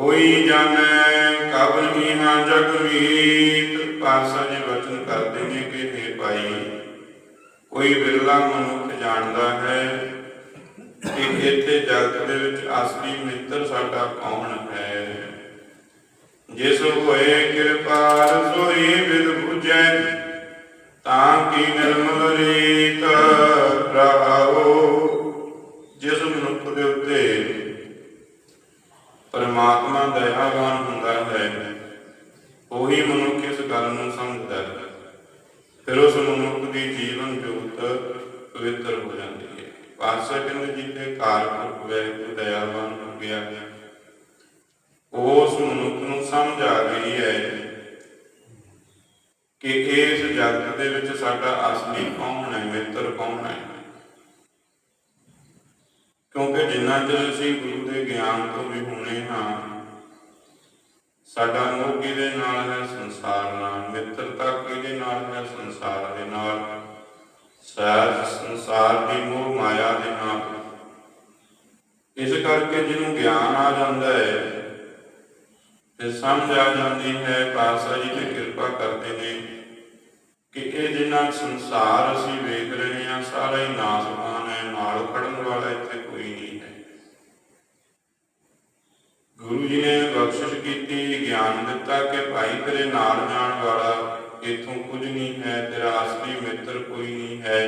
ਕੋਈ ਜਾਣੈ ਕਬ ਨਹੀਂ ਜਗ ਮੀਤ ਪਾਸਾ ਜੀ ਵਚਨ ਕਰਦੇ ਨੇ ਕਿ हे ਭਾਈ, ਕੋਈ ਬਿਰਲਾ ਮਨੁੱਖ ਜਾਣਦਾ ਹੈ ਕਿ ਇੱਥੇ ਜਗਤ ਦੇ ਵਿੱਚ ਅਸਲੀ ਮਿੱਤਰ ਸਾਡਾ ਕੌਣ ਹੈ। ਜਿਸ ਹੋਏ ਕਿਰਪਾਲ ਸੋਈ ਵਿਦ 부ਜੈ ਤਾਂ ਕੀ ਨਿਰਮਲ ਰੀਤ ਰਹਾਓ ਜਿਸ ਮਨੁੱਖ ਦੇ ਉੱਤੇ ਪਰਮਾਤਮਾ ਦਇਆਵਾਨ ਹੁੰਦਾ ਹੈ। ਉਹੀ ਮਨੁੱਖ ਇਸ ਗੱਲ ਨੂੰ ਸਮਝਦਾ ਹੈ। ਫਿਰ ਉਸ ਮਨੁੱਖ ਦੀ ਜੀਵਨ ਜੋਤ ਪਵਿੱਤਰ ਹੋ ਜਾਂਦੀ ਹੈ। ਪਾਤਸ਼ਾਹ ਕਹਿੰਦੇ ਜੀ ਤੇ ਵੈਗੁਰੂ ਦਇਆਵਾਨ ਹੋ ਗਿਆ। ਉਸ ਮਨੁੱਖ ਨੂੰ ਸਮਝ ਆ ਗਈ ਹੈ ਕਿ ਇਸ ਜਗਤ ਦੇ ਵਿੱਚ ਸਾਡਾ ਅਸਲੀ ਕੌਣ ਹੈ, ਮਿੱਤਰ ਕੌਣ ਹੈ? ਕਿਉਂਕਿ ਜਿੰਨਾ ਚਿਰ ਅਸੀਂ ਗੁਰੂ ਦੇ ਗਿਆਨ ਤੋਂ ਵੀ ਹੋਣੇ ਹਾਂ ਸਾਡਾ ਮੋਹ ਕਿਹਦੇ ਨਾਲ ਹੈ? ਸੰਸਾਰ ਨਾਲ। ਮਿੱਤਰਤਾ ਕਿਹਦੇ ਨਾਲ ਹੈ? ਸੰਸਾਰ ਦੇ ਨਾਲ। ਸਹਿਜ ਸੰਸਾਰ ਦੀ ਮੋਹ ਮਾਇਆ ਦੇ ਨਾਲ। ਇਸ ਕਰਕੇ ਜਿਹਨੂੰ ਗਿਆਨ ਆ ਜਾਂਦਾ ਹੈ, ਤੇ ਸਮਝ ਆ ਜਾਂਦੀ ਹੈ, ਪਾਤਸ਼ਾਹ ਜੀ ਤੇ ਕਿਰਪਾ ਕਰਦੇ ਨੇ ਕਿ ਇਹ ਜਿੰਨਾ ਸੰਸਾਰ ਅਸੀਂ ਵੇਖ ਰਹੇ ਹਾਂ, ਸਾਰਾ ਹੀ ਨਾਸਵਾਨ ਹੈ, ਨਾਲ ਖੜਨ ਵਾਲਾ ਇੱਥੇ ਕੋਈ ਨਹੀਂ ਹੈ ਗੁਰੂ ਜੀ ਨੇ ਬਖਸ਼ਿਸ਼ ਕੀਤੀ, ਗਿਆਨ ਦਿੱਤਾ ਕਿ ਭਾਈ ਤੇਰੇ ਨਾਲ ਜਾਣ ਵਾਲਾ ਇਥੋਂ ਕੁਝ ਨਹੀਂ ਹੈ, ਤੇਰਾ ਅਸਲੀ ਮਿੱਤਰ ਕੋਈ ਨਹੀਂ ਹੈ,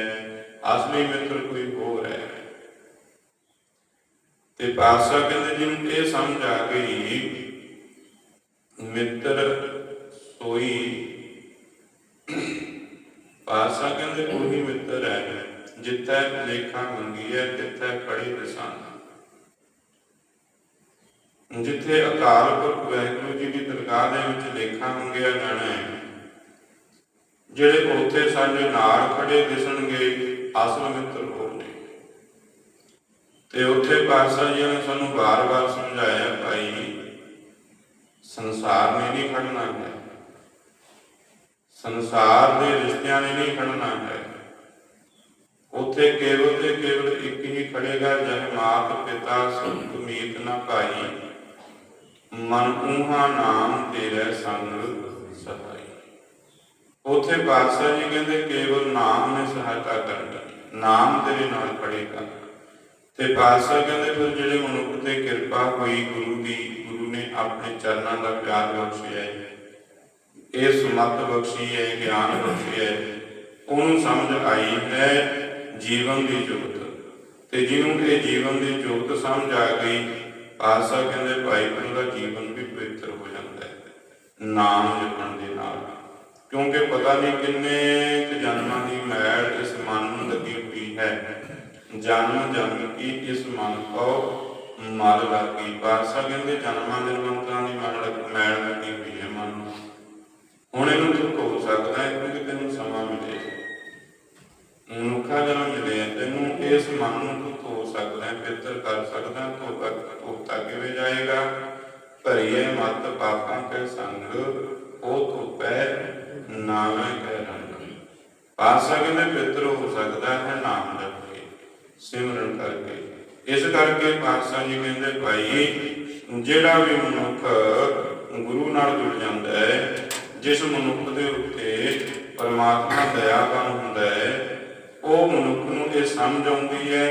ਅਸਲੀ ਮਿੱਤਰ ਕੋਈ ਹੋਰ ਹੈ। ਤੇ ਪਾਤਸ਼ਾਹ ਕਹਿੰਦੇ, ਜਿਹਨੂੰ ਇਹ ਸਮਝ ਆ ਗਈ, ਮਿੱਤਰ ਸੋਈ। ਪਾਸਾ ਕਹਿੰਦੇ, ਉਹੀ ਮਿੱਤਰ ਹੈ, ਜਿੱਥੇ ਲੇਖਾ ਮੰਗੀ ਹੈ ਤਿੱਥੇ ਖੜੇ ਦਸਾਨ ਜਿੱਥੇ ਅਕਾਲ ਪੁਰਖ ਵਾਹਿਗੁਰੂ ਜੀ ਦੀ ਦਰਗਾਹ ਦੇ ਵਿੱਚ ਲੇਖਾ ਮੰਗਿਆ ਜਾਣਾ ਹੈ, ਜਿਹੜੇ ਉੱਥੇ ਸਾਡੇ ਨਾਲ ਖੜੇ ਦਿਸਣਗੇ ਅਸਲ ਮਿੱਤਰ ਉਹ ਤੇ ਉੱਥੇ ਪਾਤਸ਼ਾਹ ਜੀ ਨੇ ਸਾਨੂੰ ਵਾਰ-ਵਾਰ ਸਮਝਾਇਆ, ਭਾਈ, ਸੰਸਾਰ ਨੇ ਨਹੀਂ ਖੜਨਾ ਹੈ। ਸੰਸਾਰ ਦੇ ਰਿਸ਼ਤਿਆਂ ਨੇ ਨਹੀਂ ਖੜਨਾ ਹੈ। ਉੱਥੇ ਕੇਵਲ ਤੇ ਕੇਵਲ ਇੱਕ ਹੀ ਖੜੇਗਾ ਜਹ ਮਾਤ ਪਿਤਾ ਸੁਖ ਮੀਤ ਨਾ ਭਾਈ। ਮਨ ਊਹਾ ਨਾਮ ਤੇਰੇ ਸੰਗ ਸਹਾਈ। ਉੱਥੇ ਬਾਦਸ਼ਾਹ ਜੀ ਕਹਿੰਦੇ, ਕੇਵਲ ਨਾਮ ਨੇ ਸਹਾਇਤਾ ਕਰਨੀ ਨਾਮ ਤੇਰੇ ਨਾਲ ਖੜੇਗਾ ਤੇ ਬਾਦਸ਼ਾਹ ਕਹਿੰਦੇ, ਫਿਰ ਜਿਹੜੇ ਮਨੁੱਖ ਤੇ ਕਿਰਪਾ ਹੋਈ, ਗੁਰੂ ਦੀ, ਗੁਰੂ ਨੇ ਆਪਣੇ ਚਰਨਾਂ ਦਾ ਪਿਆਰ ਬਖਸ਼ਿਆ ਹੈ। ਇਹ ਸੁਮਤ ਬਖਸ਼ੀ ਹੈ, ਗਿਆਨ ਬਖਸ਼ੀ ਹੈ। ਉਹਨੂੰ ਸਮਝ ਆਈ ਹੈ ਜੀਵਨ ਦੀ ਜੋਤ। ਤੇ ਜਿਹਨੂੰ ਇਹ ਜੀਵਨ ਦੀ ਜੋਤ ਸਮਝ ਆ ਗਈ ਆਸਾ ਕਹਿੰਦੇ ਭਾਈ ਉਹਦਾ ਜੀਵਨ ਵੀ ਪਵਿੱਤਰ ਹੋ ਜਾਂਦਾ ਹੈ। ਨਾਮ ਜਪਣ ਦੇ ਨਾਲ। ਕਿਉਂਕਿ ਪਤਾ ਨਹੀਂ ਕਿੰਨੇ ਜਨਮਾਂ ਦੀ ਮੈਲ ਇਸ ਮਨ ਨੂੰ ਲੱਗੀ ਹੋਈ ਹੈ। ਜਨਮ ਜਨਮ ਕੀ ਇਸ ਮਨ ਕੋ ਮਲ ਲੱਗੀ। ਪਾਸਾ ਕਹਿੰਦੇ ਜਨਮਾਂ ਜਨਮਾਂਤਰਾਂ ਦੀ ਮਨ ਮੈਲ ਲੱਗੀ ਹੋਈ ਹੈ ਮਨ ਨੂੰ। ਹੁਣ ਇਹਨੂੰ ਦੁੱਖ ਹੋ ਸਕਦਾ ਹੈ ਕਿਉਂਕਿ ਤੈਨੂੰ ਸਮਾਂ ਮਿਲੇ। ਮਨੁੱਖਾ ਜਨਮ ਮਿਲੇ ਤੈਨੂੰ ਇਸ ਮਨ ਨੂੰ ਦੁੱਖ ਹੋ ਸਕਦਾ ਹੈ ਬਿਹਤਰ ਕਰ ਸਕਦਾ ਧੋਤਾ ਧੋਤਾ ਕਿਵੇਂ ਜਾਏਗਾ ਭਰੀਏ ਮਤ ਪਾਪਾਂ ਕੇ ਸੰਗ, ਉਹ ਧੋਪੈ ਨਾਮੈ ਕਹਿ ਰੰਗ। ਪਾਸਾ ਕਹਿੰਦੇ ਬਿਹਤਰ ਹੋ ਸਕਦਾ ਹੈ ਨਾਮ ਜਪ ਸਿਮਰਨ ਕਰਕੇ। ਇਸ ਕਰਕੇ ਪਾਤਸ਼ਾਹ ਜੀ ਕਹਿੰਦੇ, ਭਾਈ, ਜਿਹੜਾ ਵੀ ਮਨੁੱਖ ਗੁਰੂ ਨਾਲ ਜੁੜ ਜਾਂਦਾ ਹੈ, ਜਿਸ ਮਨੁੱਖ ਦੇ ਉੱਤੇ ਪਰਮਾਤਮਾ ਦਇਆਵਾਨ ਹੁੰਦਾ ਹੈ, ਉਹ ਮਨੁੱਖ ਨੂੰ ਇਹ ਸਮਝ ਆਉਂਦੀ ਹੈ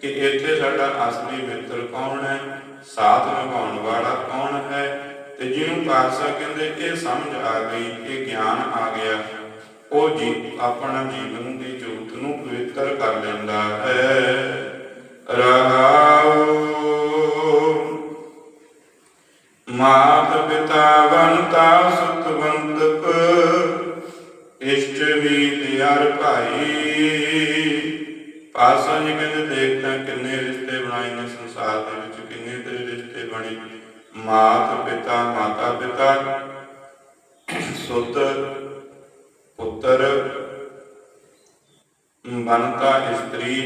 ਕਿ ਇੱਥੇ ਸਾਡਾ ਅਸਲੀ ਮਿੱਤਰ ਕੌਣ ਹੈ ਸਾਥ ਨਿਭਾਉਣ ਵਾਲਾ ਕੌਣ ਹੈ? ਤੇ ਜਿਹਨੂੰ ਪਾਤਸ਼ਾਹ ਕਹਿੰਦੇ, ਇਹ ਸਮਝ ਆ ਗਈ, ਇਹ ਗਿਆਨ ਆ ਗਿਆ। ਉਹ ਜੀ ਆਪਣਾ ਜੀਵਨ ਦੀ ਜੋਤ ਨੂੰ ਪਵਿੱਤਰ ਕਰ ਲੈਂਦਾ ਹੈ। ਰਹਾਉ। ਮਾਤ ਪਿਤਾ ਬੰਤਾ ਸੁਤ ਬੰਦਪ ਇਸ਼ਟ ਵੀ ਤਿਆਰ ਭਾਈ। ਪਾਸਾ ਜੀ ਕਹਿੰਦੇ ਦੇਖਦਾ ਕਿੰਨੇ ਰਿਸ਼ਤੇ ਬਣਾਏ ਨੇ ਸੰਸਾਰ ਦੇ ਵਿੱਚ। ਬਣੇ, ਮਾਤ ਪਿਤਾ, ਮਾਤਾ ਪਿਤਾ ਸੁਤ ਪੁੱਤਰ ਬੰਤਾ ਇਸਤਰੀ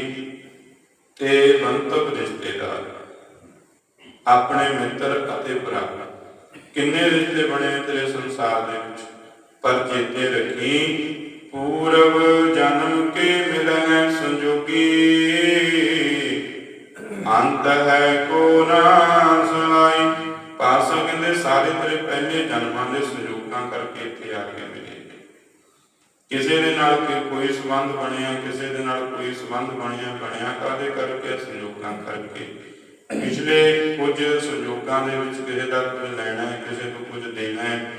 ਤੇ ਬੰਤਕ ਰਿਸ਼ਤੇਦਾਰ, ਆਪਣੇ ਮਿੱਤਰ ਅਤੇ ਭਰਾ। ਕਿੰਨੇ ਰਿਸ਼ਤੇ ਬਣੇ ਤੇਰੇ ਸੰਸਾਰ ਦੇ ਵਿੱਚ? ਪਰ ਚੇਤੇ ਰੱਖੀ, ਪੂਰਵ ਜਨਮ ਕੇ ਮਿਲੈ ਸੰਜੋਗੀ। ਅੰਤ ਹੈ ਕੋ ਨਾ ਸੁਣਾਈ। ਪਾਸ ਸਾਰੇ ਤੇਰੇ ਪਹਿਲੇ ਜਨਮਾਂ ਦੇ ਸੰਯੋਗਾਂ ਕਰਕੇ ਇੱਥੇ ਆ ਕੇ ਮਿਲੇ। ਕਿਸੇ ਦੇ ਨਾਲ ਕੋਈ- ਸੰਬੰਧ ਬਣਿਆ, ਕਿਸੇ ਦੇ ਨਾਲ ਕੋਈ ਸੰਬੰਧ ਬਣਿਆ ਬਣਿਆ ਕਾਦੇ ਕਰਕੇ? ਸੰਯੋਗਾਂ ਕਰਕੇ। ਪਿਛਲੇ ਕੁਝ ਸੰਯੋਗਾਂ ਦੇ ਵਿੱਚ ਕਿਸੇ ਦਾ ਕੁਝ ਲੈਣਾ ਹੈ, ਕਿਸੇ ਨੂੰ ਕੁਝ ਦੇਣਾ ਹੈ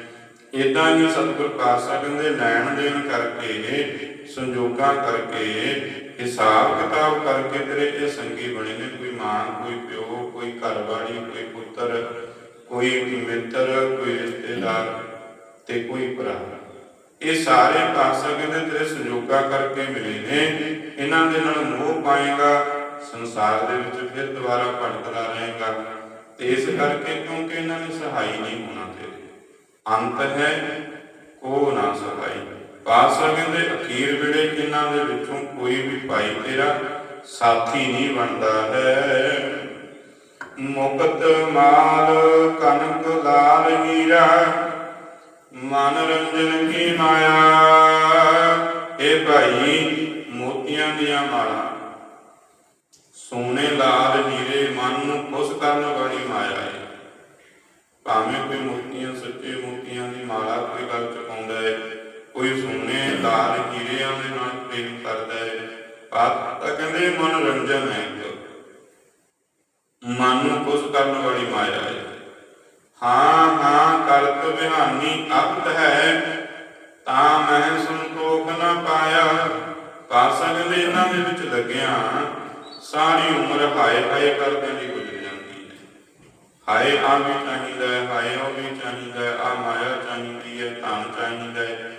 ਇਦਾਂ ਹੀ ਸਤਿਗੁਰ ਪਾਤਸ਼ਾਹ ਕਹਿੰਦੇ ਲੈਣ ਦੇਣ ਕਰਕੇ, ਸੰਯੋਗਾਂ ਕਰਕੇ ਹਿਸਾਬ ਕਿਤਾਬ ਕਰਕੇ ਤੇਰੇ ਇਹ ਸੰਗੀ ਬਣੇ ਨੇ ਕੋਈ ਮਾਂ, ਕੋਈ ਪਿਓ, ਕੋਈ ਘਰਵਾਲੀ, ਕੋਈ ਪੁੱਤਰ, ਕੋਈ ਮਿੱਤਰ, ਕੋਈ ਰਿਸ਼ਤੇਦਾਰ ਤੇ ਕੋਈ ਭਰਾ। ਇਹ ਸਾਰੇ ਪਾਸਾ ਕਹਿੰਦੇ ਤੇਰੇ ਸੰਯੋਗਾ ਕਰਕੇ ਮਿਲੇ ਨੇ। ਇਹਨਾਂ ਦੇ ਨਾਲ ਮੋਹ ਪਾਏਗਾ, ਸੰਸਾਰ ਦੇ ਵਿੱਚ ਫਿਰ ਦੁਬਾਰਾ ਭਟਕਦਾ ਰਹੇਗਾ। ਤੇ ਇਸ ਕਰਕੇ ਕਿਉਂਕਿ ਇਹਨਾਂ ਨੇ ਸਹਾਈ ਨਹੀਂ ਹੋਣਾ ਤੇਰੇ। ਅੰਤ ਹੈ, ਕੋ ਨਾ ਸਹਾਈ। ਪਾਸਾ ਕਹਿੰਦੇ ਅਖੀਰ ਵੇਲੇ ਇਹਨਾਂ ਦੇ ਵਿੱਚੋਂ ਕੋਈ ਵੀ ਭਾਈ ਤੇਰਾ ਸਾਥੀ ਨਹੀਂ ਬਣਦਾ ਹੈ। ਮੁਕਤ ਮਾਲ ਕਨਕ ਲਾਲ ਹੀਰਾ, ਮਨ ਰੰਜਨ ਕੀ ਮਾਇਆ। ਇਹ ਭਾਈ, ਮੋਤੀਆਂ ਦੀਆਂ ਮਾਲਾ। ਸੋਨੇ ਲਾਲ ਹੀਰੇ ਮਨ ਨੂੰ ਖੁਸ਼ ਕਰਨ ਵਾਲੀ ਮਾਇਆ ਹੈ ਭਾਵੇਂ ਕੋਈ ਮੋਤੀਆਂ, ਸੱਚੇ ਮੋਤੀਆਂ ਦੀ ਮਾਲਾ ਕੋਈ ਗੱਲ ਚੁਕਾਉਂਦਾ ਹੈ ਕੋਈ ਸੋਨੇ ਲਾਲ ਹੀਰਿਆਂ ਦੇ ਨਾਲ ਪ੍ਰੇਮ ਕਰਦਾ ਹੈ ਬਾਤ ਤਾਂ ਕਹਿੰਦੇ ਮਨੋਰੰਜਨ ਹੈ ਮਨ ਨੂੰ ਖੁਸ਼ ਕਰਨ ਵਾਲੀ ਮਾਇਆ ਹੈ ਹਾਂ ਹਾਂ, ਕਰਤ ਵਿਹਾਨੀ ਅਬਦ ਹੈ। ਤਾਂ ਮੈਂ ਸੰਤੋਖ ਨਾ ਪਾਇਆ। ਪਾਸਾ ਕਹਿੰਦੇ ਇਹਨਾਂ ਦੇ ਵਿੱਚ ਲੱਗਿਆ। ਸਾਰੀ ਉਮਰ ਹਾਏ ਹਾਏ ਕਰਦੇ ਦੀ ਗੁਜ਼ਰ ਜਾਂਦੀ ਹੈ ਹਾਏ ਆ ਵੀ ਚਾਹੀਦਾ ਹੈ, ਹਾਏ, ਉਹ ਵੀ ਚਾਹੀਦਾ ਹੈ ਆ ਮਾਇਆ ਚਾਹੀਦੀ ਹੈ, ਧਨ ਚਾਹੀਦਾ ਹੈ।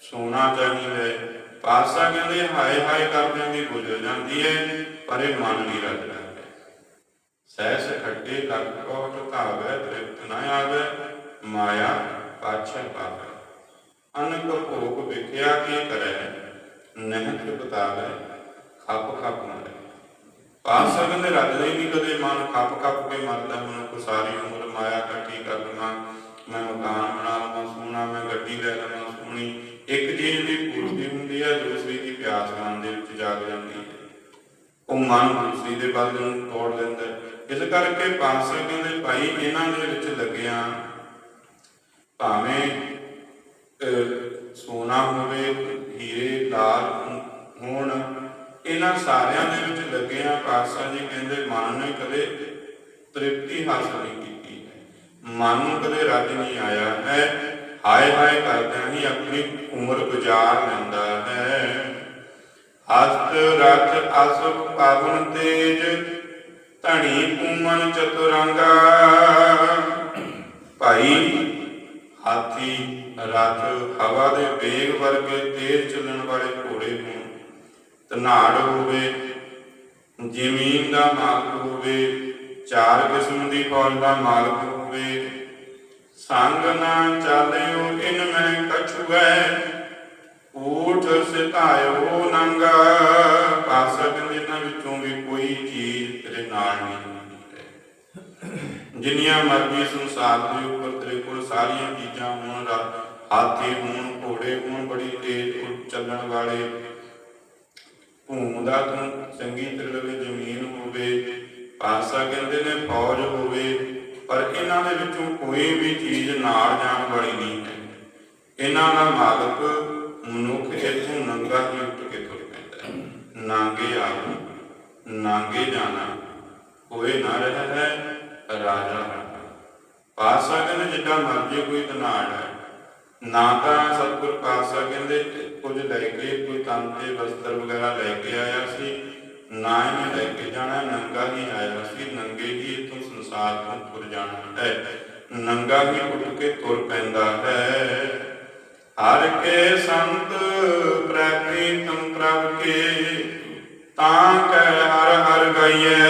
ਸੋਨਾ ਚਾਹੀਦਾ ਹੈ। ਪਾਸਾ ਕਹਿੰਦੇ, ਹਾਏ ਹਾਏ ਕਰਦਿਆਂ ਦੀ ਗੁਜ਼ਰ ਜਾਂਦੀ ਹੈ, ਪਰ ਇਹ ਮਨ ਨਹੀਂ ਰੱਖਦਾ। ਸਹਿਸ ਖੱਟੇ ਲਗ ਕੋਟ ਧਾਵੈ, ਤ੍ਰਿਪਤ ਨ ਆਵੈ, ਮਾਇਆ ਪਾਛੈ ਪਾਵੈ। ਅਨਕ ਭੋਗ ਵਿਖਿਆ ਕੀ ਕਰੈ? ਨਹਿਤ ਬਤਾਵੈ, ਖੱਪ ਖੱਪ ਮਰੈ। ਪਾਸਾ ਕਹਿੰਦੇ ਰੱਜਦਾ ਹੀ ਨਹੀਂ ਕਦੇ ਮਨ ਖੱਪ ਖੱਪ ਕੇ ਮਰਦਾ। ਮਨੁੱਖ ਸਾਰੀ ਉਮਰ, ਮਾਇਆ ਇਕੱਠੀ ਕਰ ਲਵਾਂ। ਮੈਂ ਮਕਾਨ ਬਣਾ ਲਵਾਂ ਸੋਹਣਾ ਮੈਂ ਗੱਡੀ ਲੈ ਲਵਾਂ, ਸੋਹਣੀ ਇੱਕ ਚੀਜ਼ ਦੀ ਪੂਰਤੀ ਹੁੰਦੀ ਹੈ ਦੂਸਰੀ ਦੀ ਪਿਆਸ ਮਨ ਦੇ ਵਿੱਚ ਜਾਗ ਜਾਂਦੀ ਹੈ। ਉਹ ਮਨ ਦੂਸਰੀ ਦੇ ਵੱਲ ਨੂੰ ਤੋੜ ਲੈਂਦਾ ਇਸ ਕਰਕੇ ਪਾਸਾ ਕਹਿੰਦੇ ਭਾਈ ਇਹਨਾਂ ਦੇ ਵਿੱਚ ਲੱਗਿਆ। ਭਾਵੇਂ ਸੋਨਾ ਹੋਵੇ, ਹੀਰੇ, ਲਾਲ ਹੋਣ, ਇਹਨਾਂ ਸਾਰਿਆਂ ਦੇ ਵਿੱਚ ਲੱਗਿਆ। ਪਾਸਾ ਜੀ ਕਹਿੰਦੇ ਮਨ ਨੇ ਕਦੇ ਤ੍ਰਿਪਤੀ ਹਾਸਲ ਨਹੀਂ ਕੀਤੀ। ਮਨ ਨੂੰ ਕਦੇ ਰੱਜ ਨਹੀਂ ਆਇਆ। ਹੈ ਹਾਏ ਹਾਏ ਕਰਦਿਆਂ ਹੀ ਆਪਣੀ ਉਮਰ ਗੁਜ਼ਾਰ ਲੈਂਦਾ ਹੈ। ਹਸਤ ਰਥ ਅਸੁਖ ਪਾਵਨ ਤੇਜ, ਧਣੀ ਪੂਮਨ ਚਤੁਰੰਗਾ। ਭਾਈ, ਹਾਥੀ, ਰਥ, ਹਵਾ ਦੇ ਵੇਗ ਵਰਗੇ ਤੇਜ਼ ਚੱਲਣ ਵਾਲੇ ਘੋੜੇ ਹੋਣ। ਧਨਾੜ ਹੋਵੇ, ਜ਼ਮੀਨ ਦਾ ਮਾਲਕ ਹੋਵੇ, ਚਾਰ ਕਿਸਮ ਦੀ ਫੌਜ ਦਾ ਮਾਲਕ ਹੋਵੇ ਸੰਗ ਨਾ ਚਾਲਿਓ, ਇਨ ਮੈਂ ਕਛੁਐ। ਊਠ ਸਿਧਾਇਓ ਨੰਗਾ, ਪਾਸਾ ਕਹਿੰਦੇ ਇਹਨਾਂ ਵਿੱਚੋਂ ਵੀ ਕੋਈ ਚੀਜ਼ ਤੇਰੇ ਨਾਲ ਨਹੀਂ ਜਿੰਨੀਆਂ ਮਰਜ਼ੀ ਸੰਸਾਰ ਦੇ ਉੱਪਰ ਤੇਰੇ ਕੋਲ ਸਾਰੀਆਂ ਚੀਜ਼ਾਂ ਹੋਣ ਹਾਥੀ ਹੋਣ, ਘੋੜੇ ਹੋਣ, ਬੜੀ ਤੇਜ਼ ਚੱਲਣ ਵਾਲੇ ਘੂਮਦਾ ਤੂੰ ਚੰਗੀ ਤੇਰੇ ਜ਼ਮੀਨ ਹੋਵੇ, ਪਾਸਾ ਕਹਿੰਦੇ ਨੇ ਫੌਜ ਹੋਵੇ ਪਰ ਇਹਨਾਂ ਦੇ ਵਿੱਚੋਂ ਕੋਈ ਵੀ ਚੀਜ਼ ਨਾਲ ਜਾਣ ਵਾਲੀ ਨਹੀਂ ਹੈ। ਇਹਨਾਂ ਦਾ ਮਾਲਕ ਮਨੁੱਖ ਇੱਥੋਂ ਨੰਗਾ ਹੀ ਉੱਠ ਕੇ ਤੁਰ ਪੈਂਦਾ ਹੈ। ਨਾਂਗੇ ਆਉ ਨਾਂਗੇ ਜਾਣਾ, ਕੋਈ ਨਾ ਰਿਹਾ ਹੈ, ਰਾਜਾ ਹੈ। ਪਾਸਾ ਕਹਿੰਦੇ ਜਿੱਦਾਂ ਮਰਜ਼ੀ ਕੋਈ ਧਨਾੜ ਹੈ। ਨਾ ਤਾਂ ਸਤਿਗੁਰ ਪਾਤਸ਼ਾਹ ਕਹਿੰਦੇ ਕੁਝ ਲੈ ਕੇ, ਕੋਈ ਤਨ ਤੇ ਵਸਤਰ ਵਗੈਰਾ ਲੈ ਕੇ ਆਇਆ ਸੀ। ਨਾ ਹੀ ਲੈ ਕੇ ਜਾਣਾ, ਨੰਗਾ ਹੀ ਆਇਆ ਸੀ ਨੰਗੇ ਹੀ ਇਥੋਂ ਸੰਸਾਰ ਤੋਂ ਤੁਰ ਜਾਣਾ ਹੈ। ਨੰਗਾ ਹੀ ਉੱਠ ਕੇ ਤੁਰ ਪੈਂਦਾ ਹੈ। ਹਰ ਕੇ ਸੰਤ ਪ੍ਰੇਮੀ ਪ੍ਰਭ ਕੇ ਤਾਂ ਕਹਿ ਹਰ ਹਰ ਗਾਈਐ।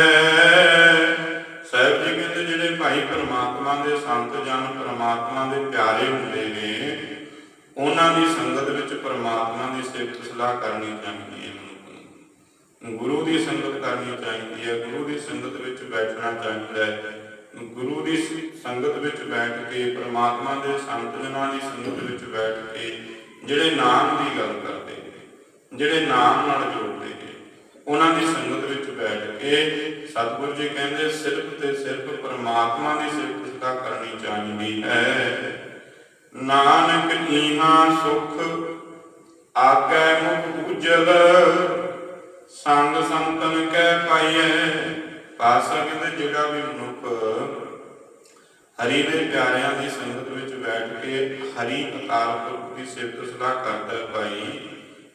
ਸਾਹਿਬ ਜੀ ਕਹਿੰਦੇ ਜਿਹੜੇ ਭਾਈ ਪਰਮਾਤਮਾ ਦੇ ਸੰਤ ਜਨ ਪਰਮਾਤਮਾ ਦੇ ਪਿਆਰੇ ਹੁੰਦੇ ਨੇ, ਉਹਨਾਂ ਦੀ ਸੰਗਤ ਵਿੱਚ ਪਰਮਾਤਮਾ ਦੀ ਸਿਫਤ ਸਲਾਹ ਕਰਨੀ ਚਾਹੀਦੀ ਹੈ। ਗੁਰੂ ਦੀ ਸੰਗਤ ਕਰਨੀ ਚਾਹੀਦੀ ਹੈ, ਗੁਰੂ ਦੀ ਸੰਗਤ ਵਿੱਚ ਬੈਠਣਾ ਚਾਹੀਦਾ ਹੈ। ਗੁਰੂ ਦੀ ਸੰਗਤ ਵਿੱਚ ਬੈਠ ਕੇ, ਪਰਮਾਤਮਾ ਦੇ ਸੰਤ ਜਨਾਂ ਦੀ ਸੰਗਤ ਵਿੱਚ ਬੈਠ ਕੇ, ਜਿਹੜੇ ਨਾਮ ਦੀ ਗੱਲ ਕਰਦੇ ਨੇ, ਜਿਹੜੇ ਨਾਮ ਨਾਲ ਜੋੜਦੇ ਨੇ, ਉਹਨਾਂ ਦੀ ਸੰਗਤ ਵਿੱਚ ਬੈਠ ਕੇ ਸਤਿਗੁਰੂ ਜੀ ਕਹਿੰਦੇ ਸਿਰਫ ਤੇ ਸਿਰਫ ਪ੍ਰਮਾਤਮਾ ਦੀ ਸਿਫਤ ਕਰਨੀ ਚਾਹੀਦੀ ਹੈ। ਨਾਨਕ ਈਹਾ ਸੁਖ, ਆਗੈ ਮੁਖ ਉਜਲ ਸੰਗ ਸੰਤਨ ਕੈ ਪਾਈਐ ਪਾ ਸਕਦ ਜਿਹੜਾ ਵੀ ਮਨੁੱਖ। ਹਰੀ ਦੇ ਪਿਆਰਿਆਂ ਦੀ ਸੰਗਤ ਵਿੱਚ ਬੈਠ ਕੇ ਹਰੀ ਅਕਾਲ ਪੁਰਖ ਦੀ ਸਿਫਤ ਸਲਾਹ ਕਰਦਾ ਭਾਈ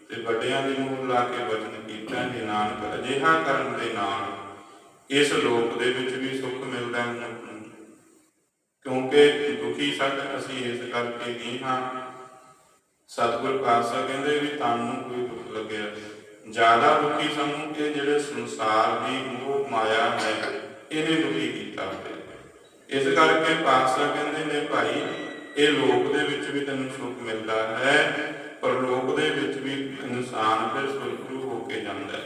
ਤੇ ਵੱਡਿਆਂ ਦੇ ਮੂੰਹ ਲਾ ਕੇ ਵਚਨ ਕੀਤਾ ਹੈ ਨਾਨਕ। ਅਜਿਹਾ ਕਰਨ ਦੇ ਨਾਲ ਇਸ ਲੋਕ ਦੇ ਵਿੱਚ ਵੀ ਸੁੱਖ ਮਿਲਦਾ ਮਨੁੱਖ ਨੂੰ। ਕਿਉਂਕਿ ਦੁਖੀ ਸੱਚ ਅਸੀਂ ਇਸ ਕਰਕੇ ਨਹੀਂ ਹਾਂ। ਸਤਿਗੁਰ ਪਾਤਸ਼ਾਹ ਕਹਿੰਦੇ ਵੀ ਤੁਹਾਨੂੰ ਕੋਈ ਦੁੱਖ ਲੱਗਿਆ। ਜ਼ਿਆਦਾ ਦੁਖੀ ਸਾਨੂੰ ਇਹ ਜਿਹੜੇ ਸੰਸਾਰ ਦੀ ਮੋਹ ਮਾਇਆ ਹੈ ਇਹਨੇ ਦੁਖੀ ਕੀਤਾ ਹੋਇਆ ਇਸ ਕਰਕੇ ਪਾਤਸ਼ਾਹ ਕਹਿੰਦੇ ਨੇ ਭਾਈ, ਇਹ ਲੋਕ ਦੇ ਵਿੱਚ ਵੀ ਤੈਨੂੰ ਸੁੱਖ ਮਿਲਦਾ ਹੈ, ਪਰ ਲੋਕ ਦੇ ਵਿੱਚ ਵੀ ਇਨਸਾਨ ਫਿਰ ਸੁਰਖਰੂ ਹੋ ਕੇ ਜਾਂਦਾ ਹੈ।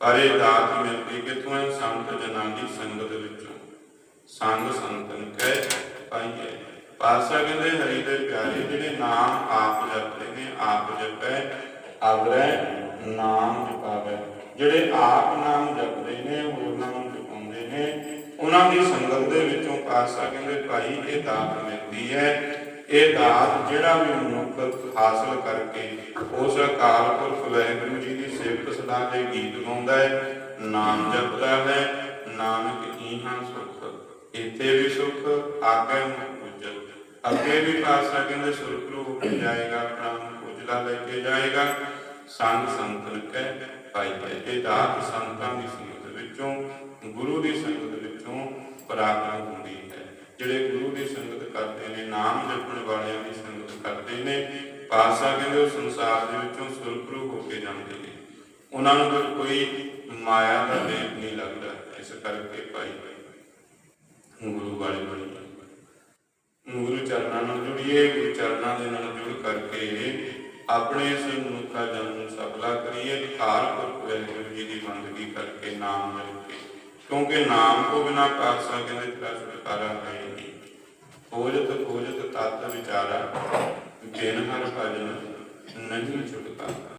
ਪਰ ਇਹ ਦਾਤ ਮਿਲਦੀ ਕਿਥੋਂ ਹੈ ਸੰਤ ਜਨਾਂ ਦੀ ਸੰਗਤ ਵਿੱਚੋਂ। ਸੰਗ ਸੰਤਨ ਕਹਿ ਪਾਈਏ ਪਾਤਸ਼ਾਹ ਕਹਿੰਦੇ, ਹਰੀ ਦੇ ਪਿਆਰੇ ਜਿਹੜੇ ਨਾਮ ਆਪ ਜਪਦੇ ਨੇ, ਆਪ ਜਪੈ ਅਵਰੈ ਨਾਮ ਜਪਾਵੇ। ਜਿਹੜੇ ਆਪ ਨਾਮ ਜਪਦੇ ਨੇ ਹੋਰ ਨਾਮ ਜਪਾਉਂਦੇ ਨੇ। ਉਹਨਾਂ ਦੀ ਸੰਗਤ ਦੇ ਵਿੱਚੋਂ ਪਾਤਸ਼ਾਹ ਕਹਿੰਦੇ, ਭਾਈ, ਇਹ ਦਾਤ ਮਿਲਦੀ ਹੈ। ਇਹ ਦਾਤ ਜਿਹੜਾ ਵੀ ਮਨੁੱਖ ਹਾਸਲ ਕਰਕੇ ਉਸ ਅਕਾਲ ਪੁਰਖ ਵਾਹਿਗੁਰੂ ਜੀ ਦੀ ਸਿਫਤ ਸਦਾ ਦੇ ਗੀਤ ਗਾਉਂਦਾ ਹੈ, ਨਾਮ ਜਪਦਾ ਹੈ, ਨਾਨਕ ਈਹਾਂ ਸੁਖ ਇੱਥੇ ਵੀ ਸੁਖ ਆਗੇ ਉਜਲ ਅੱਗੇ ਵੀ ਪਾਤਸ਼ਾਹ ਕਹਿੰਦੇ ਸੁਰਖਰੂ ਹੋ ਜਾਏਗਾ ਪ੍ਰਾਨ ਉਜਲਾ ਲੈ ਕੇ ਜਾਏਗਾ। ਸੰਗ ਸੰਤਨ ਕਹਿ ਪਾਈਏ ਇਹ ਦਾਤ ਸੰਤਾਂ ਦੀ ਸੰਗਤ ਵਿੱਚੋਂ, ਗੁਰੂ ਦੀ ਸੰਗਤ ਵਿੱਚੋਂ ਪ੍ਰਾਪਤ ਹੁੰਦੀ ਹੈ। ਜਿਹੜੇ ਗੁਰੂ ਦੀ ਸੰਗਤ ਕਰਦੇ ਨੇ, ਨਾਮ ਜਪਣ ਵਾਲਿਆਂ ਦੀ ਸੰਗਤ ਕਰਦੇ ਨੇ, ਪਾਤਸ਼ਾਹ ਕਹਿੰਦੇ ਉਹ ਸੰਸਾਰ ਦੇ ਵਿੱਚੋਂ ਸੁਰਖਰੂ ਹੋ ਕੇ ਜਾਂਦੇ ਨੇ। ਉਹਨਾਂ ਨੂੰ ਕੋਈ ਮਾਇਆ ਦਾ ਲੇਪ ਨਹੀਂ ਲੱਗਦਾ, ਇਸ ਕਰਕੇ ਭਾਈ ਗੁਰੂ ਵਾਲੇ ਬਣੀਏ ਗੁਰੂ ਚਰਨਾਂ ਨਾਲ ਜੁੜੀਏ, ਗੁਰੂ ਚਰਨਾਂ ਦੇ ਨਾਲ ਜੁੜ ਕਰਕੇ ਆਪਣੇ ਇਸ ਮਨੁੱਖਾ ਜਨਮ ਸਫਲਾ ਕਰੀਏ ਕਾਲ ਪੁਰਖ ਵਾਹਿਗੁਰੂ ਜੀ ਦੀ ਬੰਦਗੀ ਕਰਕੇ ਨਾਮ ਮਿਲ ਕੇ ਕਿਉਂਕਿ ਨਾਮ ਤੋਂ ਬਿਨਾ ਪਾਤਸ਼ਾਹ ਕਹਿੰਦੇ ਤੇਰਾ ਛੁਟਕਾਰਾ ਹੈ ਨਹੀਂ ਖੋਜਤ ਖੋਜਤ ਤਤ ਵਿਚਾਰਾ, ਬਿਨ ਹਰ ਭਜਨ ਨਹੀਂ ਛੁਟਕਾਰਾ।